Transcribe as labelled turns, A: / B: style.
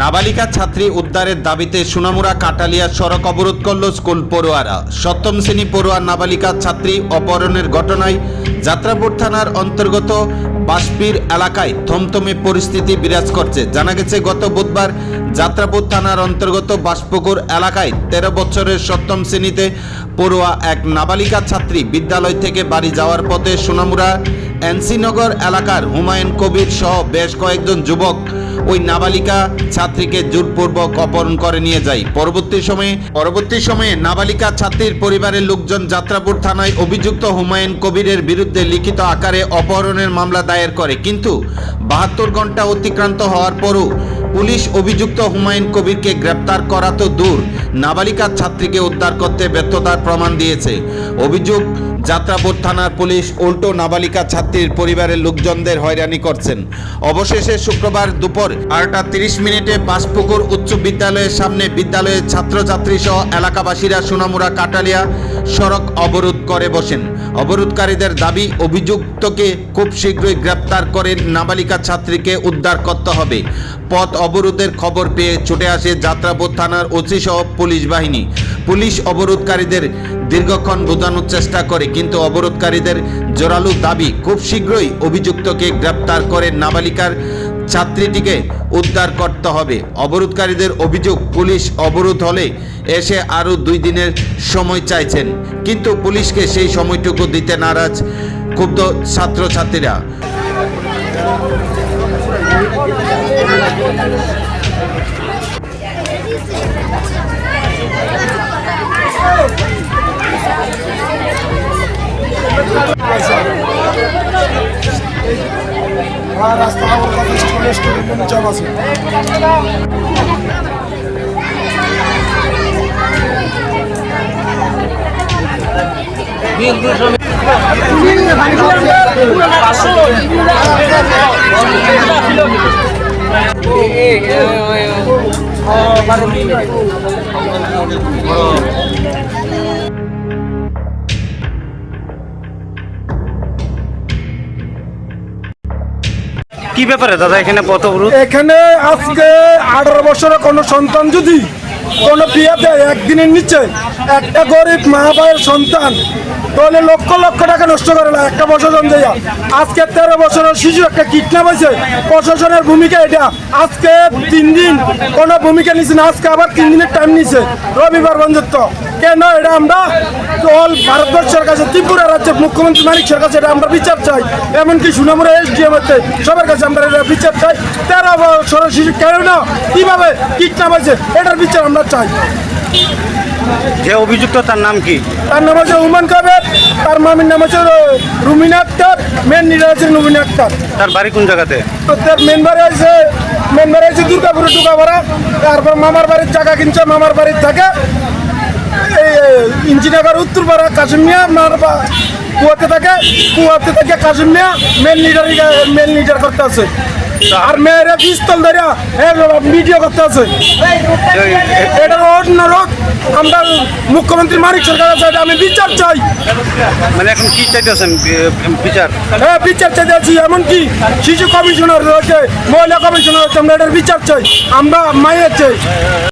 A: নাবালিকা ছাত্রী উদ্ধারের দাবিতে সোনামুড়া কাটালিয়া সড়ক অবরোধ করল স্কুল পড়ুয়ারা। সপ্তম শ্রেণি পড়ুয়া নাবালিকা ছাত্রী অপহরণের ঘটনায় যাত্রাপুর থানার অন্তর্গত বাসপির এলাকায় থমথমে পরিস্থিতি বিরাজ করছে। জানা গেছে, গত বুধবার যাত্রাপুর থানার অন্তর্গত বাসপুকুর এলাকায় তেরো বছরের সপ্তম শ্রেণীতে পড়ুয়া এক নাবালিকা ছাত্রী বিদ্যালয় থেকে বাড়ি যাওয়ার পথে সোনামুড়া এনসিনগর এলাকার হুমায়ুন কবির সহ বেশ কয়েকজন যুবক ওই নাবালিকা ছাত্রীকে জোরপূর্বক অপহরণ করে নিয়ে যায়। পরবর্তী সময়ে পরবর্তী সময়ে নাবালিকা ছাত্রীর পরিবারের লোকজন যাত্রাপুর থানায় অভিযুক্ত হুমায়ুন কবিরের বিরুদ্ধে লিখিত আকারে অপহরণের মামলা দায়ের করে। কিন্তু বাহাত্তর ঘণ্টা অতিক্রান্ত হওয়ার পরও পুলিশ অভিযুক্ত হুমায়ুন কবিরকে গ্রেপ্তার করা তো দূর। নাবালিকা ছাত্রীকে উদ্ধার করতে ব্যর্থতার প্রমাণ দিয়েছে। অভিযোগ, যাত্রাপুর থানার পুলিশ উল্টো নাবালিকা ছাত্রীর পরিবারের লোকজনদের হয়রানি করছেন। অবশেষে শুক্রবার দুপুর বারোটা তিরিশ মিনিটে বাসপুকুর উচ্চ বিদ্যালয়ের সামনে বিদ্যালয়ের ছাত্রছাত্রী সহ এলাকাবাসীরা সোনামুড়া কাটালিয়া সড়ক অবরোধ করে বসেন। অবরোধকারীদের দাবি, অভিযুক্তকে খুব শীঘ্রই গ্রেপ্তার করে নাবালিকা ছাত্রীকে উদ্ধার করতে হবে। পথ অবরোধের খবর পেয়ে ছুটে আসে যাত্রাপুর থানার ওসি সহ পুলিশ বাহিনী। পুলিশ অবরোধকারীদের দীর্ঘক্ষণ বোঝানোর চেষ্টা করে, কিন্তু অবরোধকারীদের জোরালো দাবি খুব শীঘ্রই অভিযুক্তকে গ্রেপ্তার করে নাবালিকার ছাত্রীটিকে উদ্ধার করতে হবে। অবরোধকারীদের অভিযোগ, পুলিশ অবরোধ হলে এসে আরও দুই দিনের সময় চাইছেন, কিন্তু পুলিশকে সেই সময়টুকু দিতে নারাজ ক্ষুব্ধ ছাত্রছাত্রীরা।
B: আর রাস্তা স্টুডেন্টের জব আছে
C: কি ব্যাপারে দাদা এখানে কত
B: এখানে আজকে আঠারো বছরের কোনো সন্তান যদি কোনো বিয়েতে একদিনের নিচে একটা গরিব মা ভাইয়ের সন্তান তাহলে লক্ষ লক্ষ টাকা নষ্ট করে না, একটা প্রশাসন যাইয়া আজকে তেরো বছরের শিশু একটা কিডন্যাপ হয়েছে, প্রশাসনের ভূমিকা এটা। আজকে তিন দিন কোনো ভূমিকা নিচ্ছে না, আজকে আবার তিন দিনের টাইম নিচ্ছে রবিবার বন্ধুত্ব। কেন এটা আমরা অল ভারতবর্ষের কাছে ত্রিপুরা রাজ্যের মুখ্যমন্ত্রী মানিক সরকার কাছে এটা আমরা বিচার চাই। এমনকি সুনামুরা এস ডি এম সবার কাছে আমরা এটা বিচার চাই। তেরো বছরের শিশু কেন না? কীভাবে কিডন্যাপ হয়েছে এটার বিচার আমরা চাই।
C: যে অভিযুক্ত তার নাম কি?
B: তার নাম হচ্ছে উমান কাবের তার মামির নাম হচ্ছে রুমিনা আক্তার মেন লিডার হচ্ছে রুমিনা আক্তার।
C: তার বাড়ি কোন জায়গাতে?
B: তো তার মেন বাড়ি আছে মেন বাড়ি আছে দুর্গাপুরে টুকাপাড়া। তারপর মামার বাড়ির জায়গা কিনছে মামার বাড়ির থাকে। ইঞ্জিনগর উত্তরপাড়া কাশ্মীর মার বা- কুয়াতে থাকে কুয়াতে থেকে Kashmir main leader main leader করতে আছে। আর মেয়েরা পিস্তল ধরে ভিডিও করতে আছে। এটা অন্য রোগ। আমরা মুখ্যমন্ত্রী মানিক সরকার আছে আমি বিচার চাই।
C: মানে এখন কি চাইতেছেন বিচার?
B: হ্যাঁ বিচার চাই যাচ্ছি এমনকি শিশু কমিশনার রয়েছে মহিলা কমিশনার রয়েছে আমরা এটার বিচার চাই। আমরা মায়ের চাই।